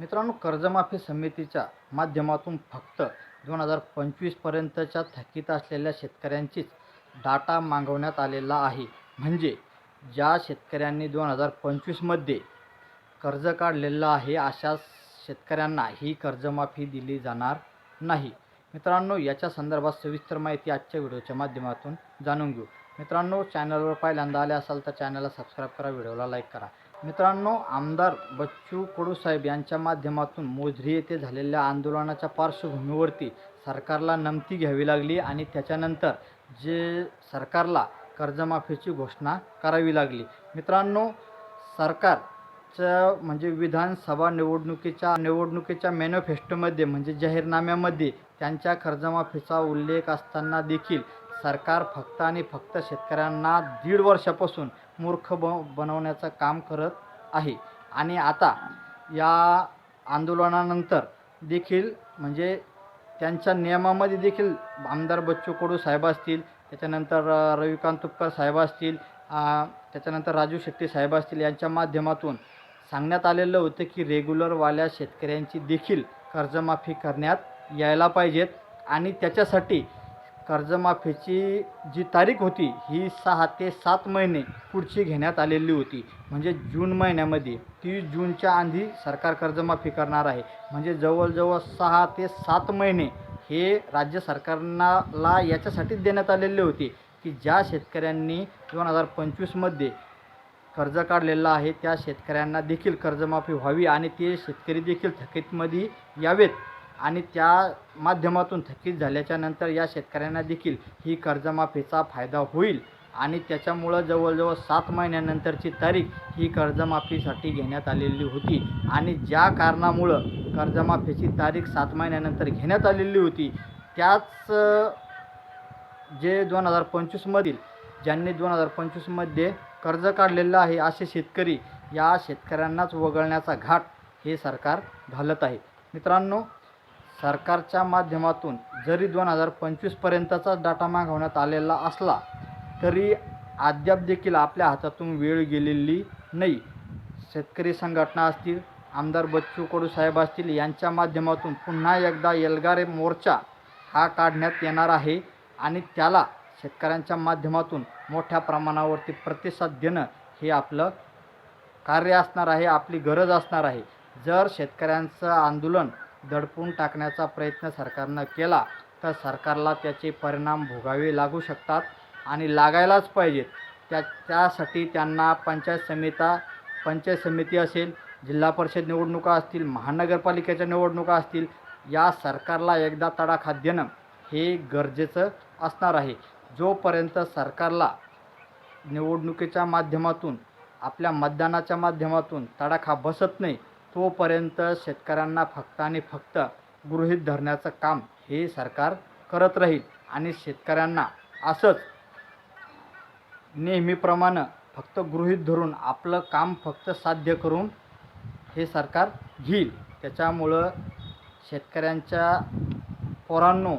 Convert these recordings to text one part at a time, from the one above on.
मित्रांनो कर्जमाफी समितीच्या माध्यमातून फक्त दोन हजार पंचवीसपर्यंतच्या थकीत असलेल्या शेतकऱ्यांचीच डाटा मागवण्यात आलेला आहे. म्हणजे ज्या शेतकऱ्यांनी दोन हजार पंचवीसमध्ये कर्ज काढलेलं आहे अशा शेतकऱ्यांना ही कर्जमाफी दिली जाणार नाही. मित्रांनो याच्या संदर्भात सविस्तर माहिती आजच्या व्हिडिओच्या माध्यमातून जाणून घेऊ. मित्रांनो चॅनलवर पहिल्यांदा आले असाल तर चॅनलला सबस्क्राईब करा व्हिडिओला लाईक करा. मित्रांनो आमदार बच्चू कडू साहेब यांच्या माध्यमातून मोझरी येथे झालेल्या आंदोलनाच्या पार्श्वभूमीवरती सरकारला नमती घ्यावी लागली आणि त्याच्यानंतर जे सरकारला कर्जमाफीची घोषणा करावी लागली. मित्रांनो सरकारचं म्हणजे विधानसभा निवडणुकीच्या निवडणुकीच्या मॅनिफेस्टोमध्ये म्हणजे जाहीरनाम्यामध्ये त्यांच्या कर्जमाफीचा उल्लेख असताना देखील सरकार फक्त आणि फक्त शेतकऱ्यांना दीड वर्षापासून मूर्ख ब बनवण्याचं काम करत आहे. आणि आता या आंदोलनानंतर देखील म्हणजे त्यांच्या नियमामध्ये देखील आमदार बच्चू कडू साहेब असतील त्याच्यानंतर रविकांत तुपकर साहेब असतील त्याच्यानंतर राजू शेट्टी साहेब असतील यांच्या माध्यमातून सांगण्यात आलेलं होतं की रेग्युलरवाल्या शेतकऱ्यांची देखील कर्जमाफी करण्यात यायला पाहिजेत. आणि त्याच्यासाठी कर्जमाफीची जी तारीख होती ही सहा ते सात महिने पुढची घेण्यात आलेली होती. म्हणजे जून महिन्यामध्ये तीस जूनच्या आधी सरकार कर्जमाफी करणार आहे. म्हणजे जवळजवळ सहा ते सात महिने हे राज्य सरकारला याच्यासाठीच देण्यात आलेले होते की ज्या शेतकऱ्यांनी दोन हजार पंचवीसमध्ये कर्ज काढलेलं आहे त्या शेतकऱ्यांना देखील कर्जमाफी व्हावी आणि ते शेतकरी देखील थकीतमध्ये यावेत. आणि त्या माध्यमातून थकीत झाल्याच्यानंतर या शेतकऱ्यांना देखील ही कर्जमाफीचा फायदा होईल. आणि त्याच्यामुळं जवळजवळ सात महिन्यानंतरची तारीख ही कर्जमाफीसाठी घेण्यात आलेली होती. आणि ज्या कारणामुळं कर्जमाफीची तारीख सात महिन्यानंतर घेण्यात आलेली होती त्याच जे दोन हजार पंचवीसमधील ज्यांनी दोन हजार पंचवीसमध्ये कर्ज काढलेलं आहे असे शेतकरी या शेतकऱ्यांनाच वगळण्याचा घाट हे सरकार घालत आहे. मित्रांनो सरकारच्या माध्यमातून जरी दोन हजार पंचवीसपर्यंतचा डाटा मागवण्यात आलेला असला तरी अद्याप देखील आपल्या हातातून वेळ गेलेली नाही. शेतकरी संघटना असतील आमदार बच्चू कडू साहेब असतील यांच्या माध्यमातून पुन्हा एकदा एल्गारे मोर्चा हा काढण्यात येणार आहे आणि त्याला शेतकऱ्यांच्या माध्यमातून मोठ्या प्रमाणावरती प्रतिसाद देणं हे आपलं कार्य असणार आहे आपली गरज असणार आहे. जर शेतकऱ्यांचं आंदोलन दडपून टाकण्याचा प्रयत्न सरकारनं केला तर सरकारला त्याचे परिणाम भोगावे लागू शकतात आणि लागायलाच पाहिजेत. त्या त्यासाठी त्यांना पंचायत समिता पंचायत समिती असेल जिल्हा परिषद निवडणुका असतील महानगरपालिकेच्या निवडणुका असतील या सरकारला एकदा तडाखा देणं हे गरजेचं असणार आहे. जोपर्यंत सरकारला निवडणुकीच्या माध्यमातून आपल्या मतदानाच्या माध्यमातून तडाखा बसत नाही तोपर्यंत शेतकऱ्यांना फक्त आणि फक्त गृहीत धरण्याचं काम हे सरकार करत राहील आणि शेतकऱ्यांना असंच नेहमीप्रमाणे फक्त गृहीत धरून आपलं काम फक्त साध्य करून हे सरकार घेईल. त्याच्यामुळं शेतकऱ्यांच्या पोरांनो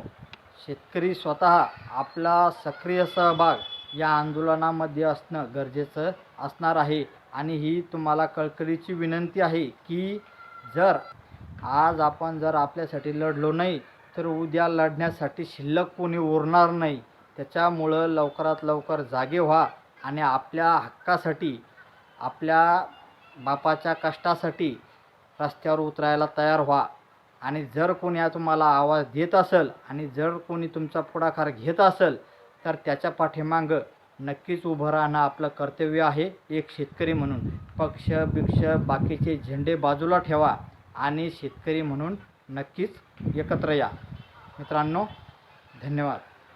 शेतकरी स्वतः आपला सक्रिय सहभाग या आंदोलनामध्ये असणं गरजेचं असणार आहे. आणि ही तुम्हाला कळकळीची विनंती आहे की जर आज आपण जर आपल्यासाठी लढलो नाही तर उद्या लढण्यासाठी शिल्लक कोणी उरणार नाही. त्याच्यामुळं लवकरात लवकर जागे व्हा आणि आपल्या हक्कासाठी आपल्या बापाच्या कष्टासाठी रस्त्यावर उतरायला तयार व्हा. आणि जर कोणी तुम्हाला आवाज देत असेल आणि जर कोणी तुमचा पुढाकार घेत असेल तर त्याच्या पाठीमागं नक्कीच उभं राहणं आपलं कर्तव्य आहे एक शेतकरी म्हणून. पक्ष बिक्ष बाकीचे झेंडे बाजूला ठेवा आणि शेतकरी म्हणून नक्कीच एकत्र या. मित्रांनो धन्यवाद.